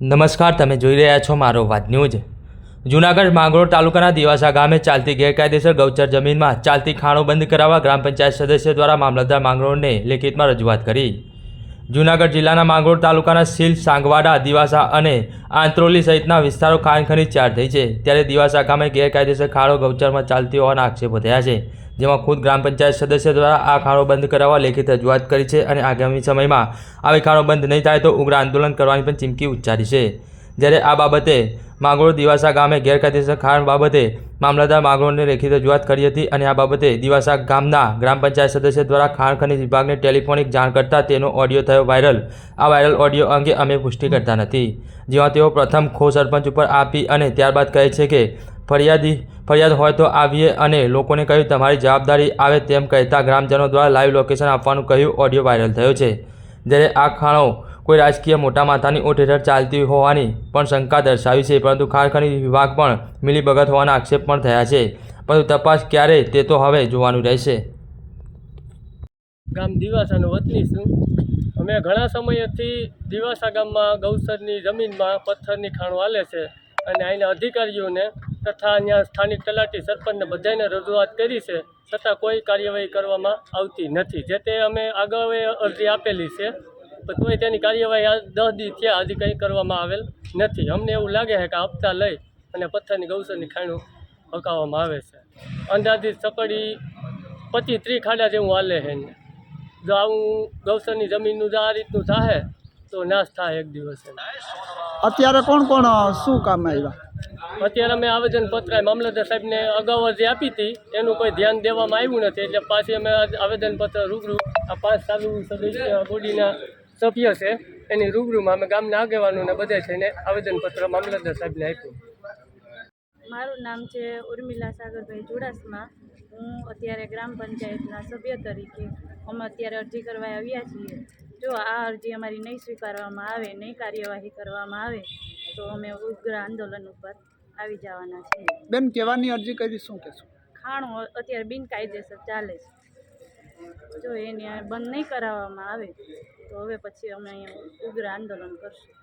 નમસ્કાર, તમે જોઈ રહ્યા છો મારો વાત ન્યૂઝ. જૂનાગઢ માંગરોળ તાલુકાના દિવાસા ગામે ચાલતી ગેરકાયદેસર ગૌચર જમીનમાં ચાલતી ખાણો બંધ કરાવવા ગ્રામ પંચાયત સદસ્ય દ્વારા મામલતદાર માંગરોળને લેખિતમાં રજૂઆત કરી. જૂનાગઢ જિલ્લાના માંગરોળ તાલુકાના સીલ, સાંગવાડા, દિવાસા અને આંત્રોલી સહિતના વિસ્તારો ખાણ ખનીજ ચાર થઈ છે. ત્યારે દિવાસા ગામે ગેરકાયદેસર ખાણો ગૌચરમાં ચાલતી હોવાના આક્ષેપો થયા છે. જેમાં ખુદ ગ્રામ પંચાયત સદસ્ય દ્વારા આ ખાણો બંધ કરાવવા લેખિત રજૂઆત કરી છે અને આગામી સમયમાં આવી ખાણો બંધ નહીં થાય તો ઉગ્ર આંદોલન કરવાની પણ ચીમકી ઉચ્ચારી છે. જ્યારે આ બાબતે માંગરોળ દિવાસા ગામે ગેરકાયદેસર ખાણ બાબતે મામલતદાર માંગરોળને લેખિત રજૂઆત કરી હતી અને આ બાબતે દિવાસા ગામના ગ્રામ પંચાયત સદસ્ય દ્વારા ખાણ ખનિજ વિભાગને ટેલિફોનિક જાણ કરતાં તેનો ઓડિયો થયો વાયરલ. આ વાયરલ ઓડિયો અંગે અમે પુષ્ટિ કરતા નથી. જેમાં તેઓ પ્રથમ ખો સરપંચ ઉપર આપી અને ત્યારબાદ કહે છે કે ફરિયાદી ફરિયાદ હોય તો આવીએ અને લોકોને કહ્યું, તમારી જવાબદારી આવે તેમ કહેતા ગ્રામજનો દ્વારા લાઈવ લોકેશન આપવાનું કહ્યું, ઓડિયો વાયરલ થયો છે. જ્યારે આ ખાણો કોઈ રાજકીય મોટા માથાની ઓઠ હેઠળ ચાલતી હોવાની પણ શંકા દર્શાવી છે, પરંતુ ખારખની વિભાગ પણ મિલીભગત હોવાના આક્ષેપ પણ થયા છે. પરંતુ તપાસ ક્યારે તે તો હવે જોવાનું રહેશે. ગામ દિવાસાનો વતની છું. અમે ઘણા સમયથી દિવાસા ગામમાં ગૌસરની જમીનમાં પથ્થરની ખાણો હાલે છે અને અહીંના અધિકારીઓને તથા અહીંયા સ્થાનિક તલાટી સરપંચને બધાને રજૂઆત કરી છે, છતાં કોઈ કાર્યવાહી કરવામાં આવતી નથી. જે તે અમે અગાઉ અરજી આપેલી છે, પણ તોય તેની કાર્યવાહી દસ દી થયા હજી કંઈ કરવામાં આવેલ નથી. અમને એવું લાગે છે કે હપ્તા લઈ અને પથ્થરની ગૌસરની ખાણું હકાવવામાં આવે છે. અંદાજિત સકડી પચીસ ત્રીસ ખાડા જેવું હાલે છે એને. જો આવું ગૌસરની જમીનનું જો આ રીતનું થાય તો નાશ થાય એક દિવસે અત્યારે કોણ કોણ, શું કામ આવ્યા? અત્યારે અમે આવેદનપત્ર મામલતદાર સાહેબને અગાઉ અરજી આપી હતી, એનું કોઈ ધ્યાન દેવામાં આવ્યું નથી. એટલે પાછી અમે આવેદનપત્ર રૂબરૂ આ પાંચ ચાલુ સદસ્ય બોડીના સભ્ય છે, એની રૂબરૂમાં અમે ગામના આગેવાનોને બધા થઈને આવેદનપત્ર મામલતદાર સાહેબને આપ્યું. મારું નામ છે ઉર્મિલા સાગરભાઈ ચુડાસમા. હું અત્યારે ગ્રામ પંચાયતના સભ્ય તરીકે અમે અત્યારે અરજી કરવા આવ્યા છીએ. જો આ અરજી અમારી નહીં સ્વીકારવામાં આવે, નહીં કાર્યવાહી કરવામાં આવે તો અમે ઉગ્ર આંદોલન ઉપર આવી જવાના છીએ. બેન કહેવાની અરજી કરી શું કહેશો? ખાણો અત્યારે બિનકાયદેસર ચાલે છે. જો એને બંધ નહીં કરાવવામાં આવે તો હવે પછી અમે અહીંયા ઉગ્ર આંદોલન કરશું.